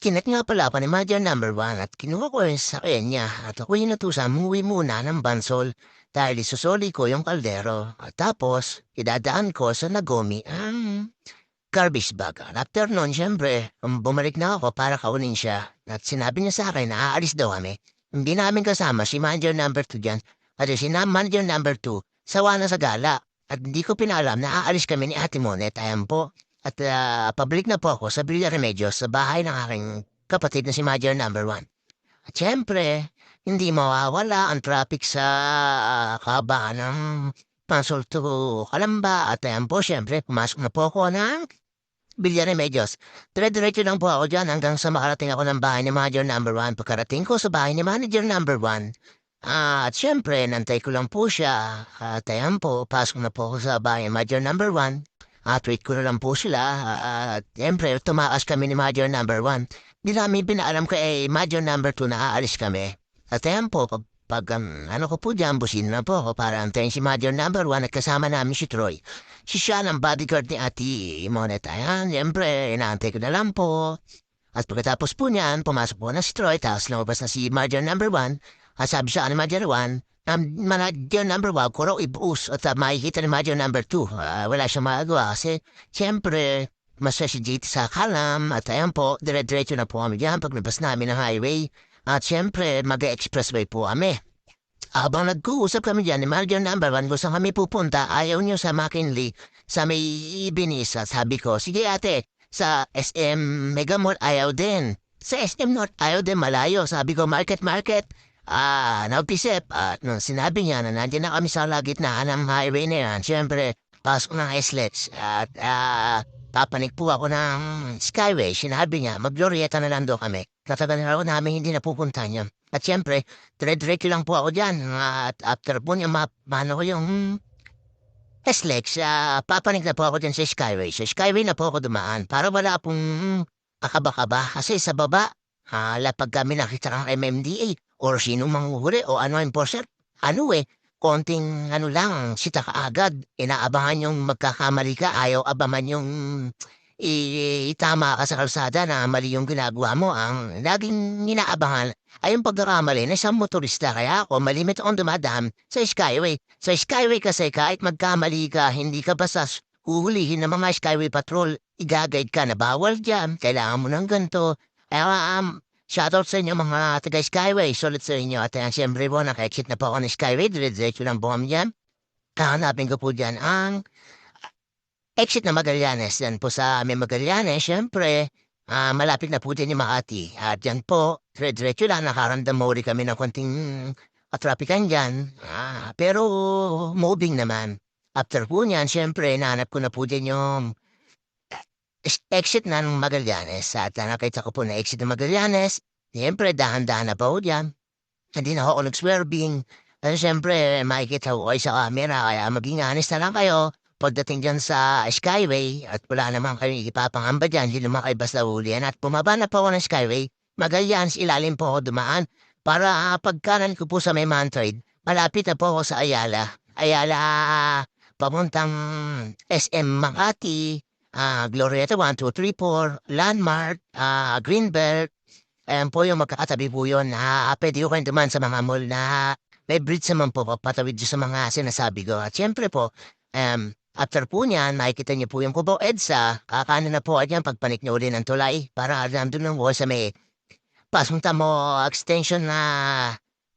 Kinet nga pala pa ni Madya number one at kinuha ko yun sa kanya at ako yung natusa muwi muna ng bansol dahil isusoli ko yung kaldero. At tapos, idadaan ko sa Nagomi ang garbage bag. At after nun, syempre, um, bumalik na ako para kaunin siya. At sinabi niya sa akin na aalis daw kami. Hindi namin kasama si manager number 2 dyan. At si na manager number 2, sawa na sa gala. At hindi ko pinalam na aalis kami ni Ate Monet. Ayan po. At uh, pabalik na po ako sa Villa Remedios sa bahay ng aking kapatid na si Major Number 1. At syempre, hindi mawawala ang traffic sa uh, kabaan ng Pansol to Kalamba. At ayan po, syempre, pumasok na po ako ng Villa Remedios. Dire-diretso lang po ako dyan hanggang sa makarating ako ng bahay ni Manager Number 1. Pagkarating ko sa bahay ni Manager Number 1, uh, at syempre, nantay ko lang po siya. At ayan po, pasok na po ako sa bahay ni Manager Number 1. At wait ko na lang po sila. At uh, siyempre, tumaas kami ni Major number 1. Di namin pinaalam ko eh, Major number 2 na aalis kami. At ayan po, pag, um, ano ko po dyan, busin na po para antayin si Major number 1 at kasama namin si Troy. Si siya ng bodyguard ni Ate Monet. Ayan, siyempre, inaantay ko na lang po. At pagkatapos po niyan, pumasok po na si Troy, tapos lumabas na si Major number 1. At sabi siya ni Major 1, um, manager number one ko raw ibuus at uh, makikita ni manager number two. Uh, wala siyang magagawa kasi siyempre masaya si JT sa kalam at ayan po, dire-diretso na po kami dyan paglabas namin ng highway. At siyempre, mag-expressway po kami. Habang nag-uusap kami dyan ni manager number one, saan kami pupunta, ayaw niyo sa McKinley, sa may Ibinisa. Sabi ko, sige ate, sa SM Megamall ayaw din. Sa SM North ayaw din malayo. Sabi ko, market, market. Ah, nag-isip at nung sinabi niya na nandiyan na kami sa lagitnaan ng highway na yan, siyempre, pasok ng islets at ah, papanik po ako ng Skyway. Sinabi niya, mag-Glorieta na lang daw kami. Tatagal na ako namin hindi napupunta niya. At siyempre, dire-diretso lang po ako dyan. At after po niya, ma mano ko yung SLEX, uh, papanik na po ako dyan sa Skyway. Sa Skyway na po ako dumaan para wala pong kakaba-kaba. Kasi sa baba, hala pag kami nakita ng MMDA, or sino manguhuli o ano enforcer. Ano eh, konting ano lang, sita ka agad. Inaabangan yung magkakamali ka, ayaw abaman yung itama ka sa kalsada na mali yung ginagawa mo. Ang laging inaabangan ay yung pagkakamali na isang motorista. Kaya ako malimit akong dumadaan sa Skyway. Sa Skyway kasi kahit magkamali ka, hindi ka basta huhulihin ng mga Skyway Patrol. Igagayad ka na bawal dyan, kailangan mo ng ganito. Eh, um, Shoutout sa inyo mga taga Skyway. Sulit sa inyo. At uh, siyempre po, naka-exit na po ako ng Skyway. Dire-diretso lang po kami dyan. Kahanapin ko po dyan ang exit na Magallanes. Yan po sa aming Magallanes, siyempre, uh, malapit na po din yung Makati. At yan po, dire-diretso lang, nakaramdam mo rin kami ng konting atrapikan dyan. Ah, pero moving naman. After po niyan, siyempre, nahanap ko na po din yung exit na ng Magallanes at nakita ko po na exit ng Magallanes. Siyempre, dahan-dahan na po dyan. Hindi na ako nag-swerving. At siyempre, makikita ko kayo sa camera kaya maging honest na lang kayo pagdating dyan sa Skyway at wala naman kayo ipapangamba dyan, hindi naman kayo basta ulian at bumaba na po ako ng Skyway, Magallanes, ilalim po ako dumaan para uh, pagkanan ko po sa may Mantrade, malapit na po ako sa Ayala. Ayala, papuntang SM Makati, uh, Glorieta 1, 2, 3, 4, Landmark, uh, Greenbelt. Ayan po yung magkakatabi po yun. Uh, pwede ko kayong duman sa mga mall na may bridge naman po patawid sa mga sinasabi ko. At syempre po, um, after po niyan, makikita niyo po yung Kubo EDSA. Kakaano na po at yan pagpanik niyo ulit ng tulay para nandun lang po sa may pasunta mo extension na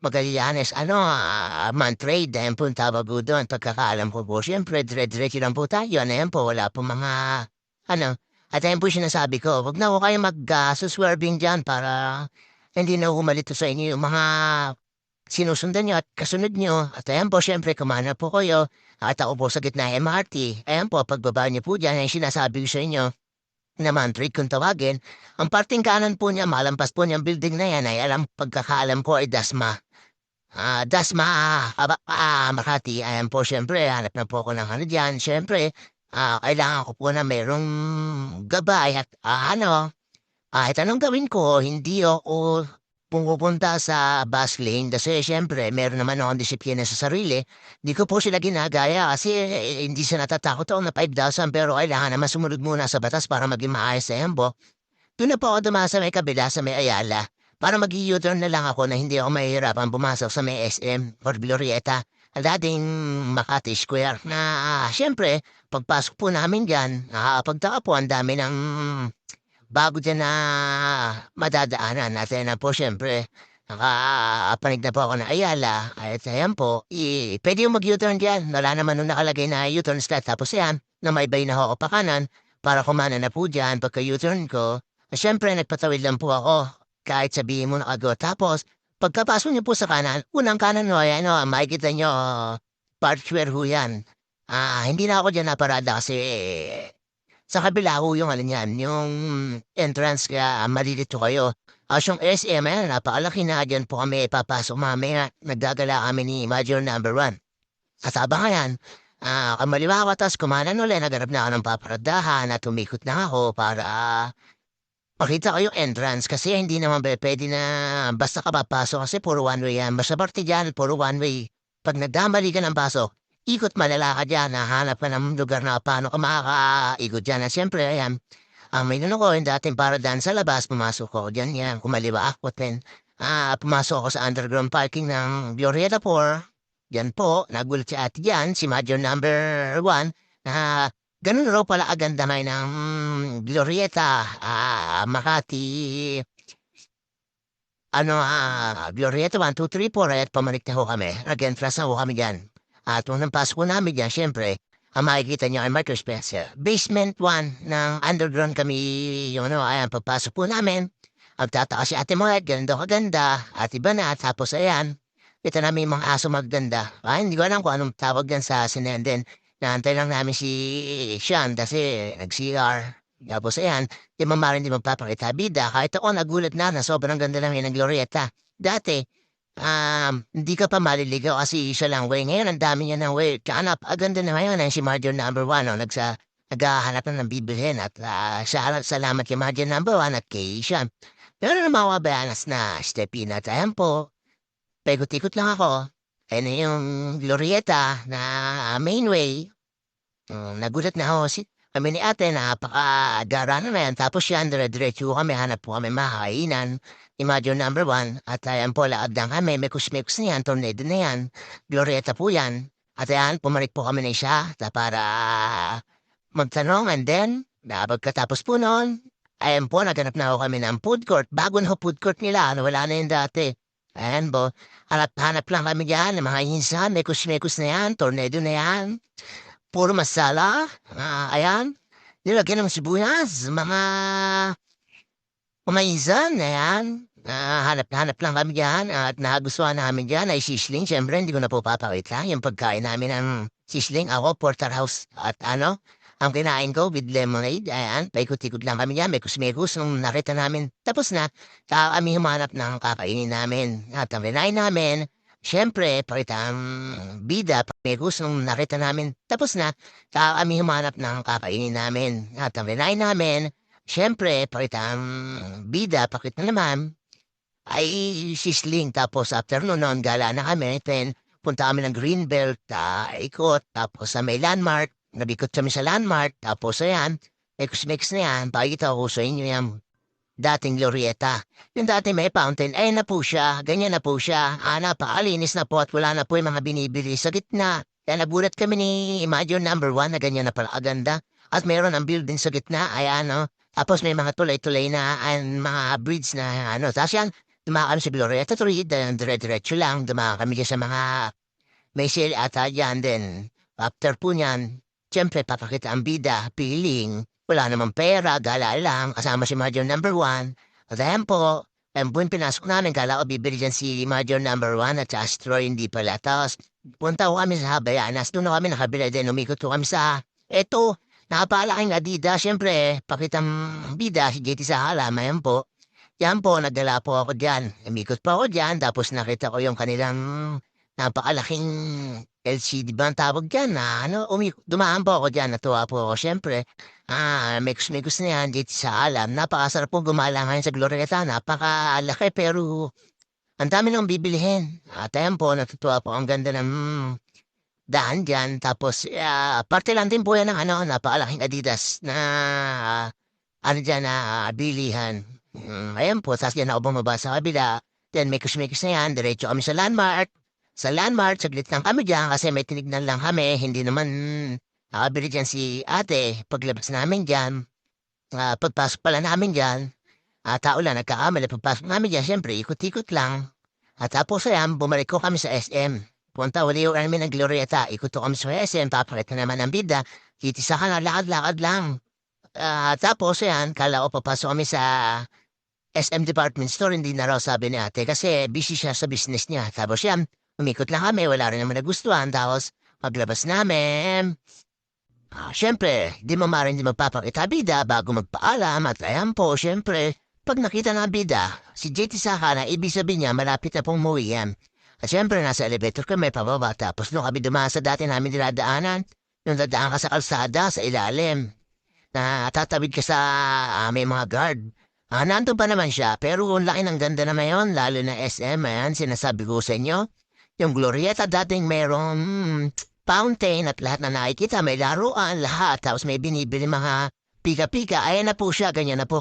Magallanes, ano, uh, man-trade, ayan po ang tawag ko doon. Pagkakaalam ko po, siyempre, dire-diretso lang po tayo. Ano yan po, wala po mga, ano, at ayan po sinasabi ko, wag na ko kayo mag-suswerving uh, dyan para hindi na humalito sa inyo yung mga sinusundan nyo at kasunod nyo. At ayan po, siyempre, kumana po kayo. At ako po sa gitna MRT. Ayan po, pagbaba niyo po dyan, ay sinasabi ko sa inyo naman trick kung tawagin. Ang parting kanan po niya, malampas po niyang building na yan ay alam pagkakaalam ko ay Dasma. Ah, Dasma, aba, ah, Makati, ayan po, syempre, hanap na po ako ng ano dyan. Syempre, ah, kailangan ko po na merong gabay at ah, ano, kahit anong gawin ko, hindi ako pumupunta sa bus lane kasi syempre meron naman akong disiplina sa sarili. Hindi ko po sila ginagaya kasi eh, hindi sila natatakot ako na 5,000 pero kailangan naman sumunod muna sa batas para maging maayos sa embo. Doon na po ako dumaan sa may kabila sa may Ayala para mag u-turn na lang ako na hindi ako mahihirapan pumasok sa may SM or Glorieta ang dating Makati Square na ah, syempre pagpasok po namin dyan nakakapagtaka po ang dami ng bago dyan na madadaanan natin na po syempre Nakapanig na po ako ng Ayala. At ayan po, i- pwede yung mag-U-turn dyan. Wala naman nung nakalagay na U-turn slot. Tapos yan, na may bay na ako pa kanan para kumana na po dyan pagka U-turn ko. At syempre, nagpatawid lang po ako. Kahit sabihin mo na. Tapos, pagkapasok niyo po sa kanan, unang kanan mo, ayan o, makikita niyo, part square ho yan. Ah, hindi na ako dyan naparada kasi sa kabila ho yung ano yan, yung entrance kaya malilito kayo. As yung SM, ayan, napakalaki na dyan po kami papasok mamaya. Nagdadala kami ni Major Number 1. At habang yan, ah, kamaliwa ko, tapos kumanan ulit, nagarap na ako ng paparadahan at umikot na ako para makita ko yung entrance kasi hindi naman ba pwede na basta ka papasok kasi puro one way yan. Basta parte dyan, puro one way. Pag nagdamali ka ng pasok, ikot malala ka dyan, nahanap ka ng lugar na paano ka makakaikot dyan. At siyempre, ayan, Ah, may ano ko, yung dating paradan sa labas, pumasok ko dyan yan, kumaliwa ako ten. Ah, pumasok ako sa underground parking ng Glorieta 4. Yan po, nagulat si ate dyan, si Major number 1, na ganun raw pala aganda may ng Glorieta, ah, Makati, ano, ah, Glorieta 1, 2, 3, 4, at pamalik na ho kami. Again, flash na ho kami dyan. At nung napasok ko namin dyan, syempre, ang makikita niyo ay Spencer. Basement 1 ng underground kami, yung ano, ayan, pagpasok po namin. Magtataas si Ate Moet, ganun daw kaganda. At iba tapos ayan, kita namin yung mga aso maganda. Ah, hindi ko alam kung anong tawag yan sa sinenden. Naantay lang namin si Sean kasi nag-CR. Tapos ayan, di mamarin di magpapakita bida. Kahit ako nagulat na na sobrang ganda namin ng Glorieta. Dati, Um, hindi ka pa maliligaw kasi isa lang way. Ngayon, ang dami niya ng way. Kanap, aganda na ngayon eh, si Marjo number one. Oh, nagsa, naghahanap na ng bibilhin at uh, sa, salamat kay Marjo number one at kay Isha. Pero na mga bayanas na steppy na tayo po. Pegot-ikot lang ako. Ayun na yung Glorieta na uh, main way. Um, nagulat na ako. Si, kami ni ate, napaka-dara na yan. Tapos yan, dire-diretso kami, hanap po kami makakainan. Imagine number one, at ayan po, laad lang kami, may kusmikus na yan, tornado na yan, Glorieta po yan. At ayan, pumarik po kami na siya ta para magtanong and then, na pagkatapos po noon, ayan po, naganap na ako kami ng food court. Bago na food court nila, ano, wala na yun dati. Ayan po, hanap-hanap lang kami dyan, mga insan, may kusmikus na yan, tornado na yan. Puro masala, uh, ayan, nilagyan ng sibuyas, mga Kumainsan, ayan. Ah, hanap-hanap lang kami diyan at nagustuhan namin diyan ay sisling. Siyempre, hindi ko na po papakita yung pagkain namin ng sisling. Ako, porterhouse at ano, ang kinain ko with lemonade. Ayan, paikot-ikot lang kami diyan. May kusmekus nung nakita namin. Tapos na, saka kami humanap ng kakainin namin. At ang kinain namin, Siyempre, pakita ang bida, pamekus nung nakita namin. Tapos na, saka kami humanap ng kakainin namin. At ang kinain namin, Siyempre, pakita ang bida, pakit na naman, ay sisling. Tapos after nun, noon, gala na kami. Then, punta kami ng Greenbelt, uh, ikot. Tapos sa may landmark, nabikot kami sa landmark. Tapos ayan, mix-mix na yan. Pakita ko sa inyo yan. Dating Glorieta. Yung dati may fountain, ay na po siya. Ganyan na po siya. Ah, napakalinis na po at wala na po yung mga binibili sa gitna. Kaya nagulat kami ni Imagine number one na ganyan na pala aganda. At mayroon ang building sa gitna. Ay ano, tapos may mga tulay-tulay na and mga bridge na ano. Tapos yan, dumaan sa Glorieta Street, dire-diretso lang, dumaan kami sa mga may sale ata dyan din. After po niyan, siyempre papakita ang bida, feeling, wala namang pera, gala lang, kasama si Major number one. At ayan po, buwan pinasok namin, kala ko bibili dyan si Major number one at Astro, hindi pala. Tapos, punta ko kami sa Habayanas, doon na kami nakabila din, umikot ko kami sa, eto, Napakalaking Adidas, siyempre, pakitang bida si JT sa halaman yan po. Yan po, nagdala po ako dyan. Umikot pa ako dyan, tapos nakita ko yung kanilang napakalaking LCD ba ang tawag dyan na ano, umikot, dumaan po ako dyan, natuwa po ako. Siyempre, ah, mix mix na yan dito sa alam. Napakasarap po gumala ngayon sa Glorieta, napakalaki pero ang dami nang bibilihin. At ayan po, natutuwa po, ang ganda ng daan dyan. Tapos, uh, parte lang din po yan ng ano, napakalaking Adidas na uh, ano dyan na bilihan. Mm, ayan po, tapos yan ako bumaba sa kabila. Then may kusmikis na yan, diretso kami sa landmark. Sa landmark, saglit lang kami dyan kasi may tinignan lang kami. Hindi naman nakabili dyan si ate. Paglabas namin dyan, ah, pagpasok pala namin dyan, ah, tao lang nagkakamali. Pagpasok namin dyan, siyempre, ikot-ikot lang. At tapos ayan, bumalik ko kami sa SM. Punta uli yung namin ng Glorieta. Ikot ko kami sa SM, papalit na naman ang bida. Kitisa ka na, lakad-lakad lang. Ah, tapos ayan, kala ko papasok kami sa SM Department Store, hindi na raw sabi ni ate kasi busy siya sa business niya. Tapos yan, umikot lang kami, wala rin naman nagustuhan. Tapos paglabas namin, ah, syempre, di mo maaaring di magpapakita bida bago magpaalam at ayan po, syempre, pag nakita ng bida, si JT Saka na ibig sabihin niya malapit na pong muwi yan. At syempre, nasa elevator kami pababa tapos nung kami dumaan sa dati namin dinadaanan, yung dadaan ka sa kalsada sa ilalim na tatawid ka sa ah, may mga guard. Ah, nandun pa naman siya, pero ang laki ng ganda na ngayon, lalo na SM, ayan, sinasabi ko sa inyo. Yung Glorieta dating merong mm, fountain at lahat na nakikita, may laruan, lahat, tapos may binibili mga pika-pika, ayan na po siya, ganyan na po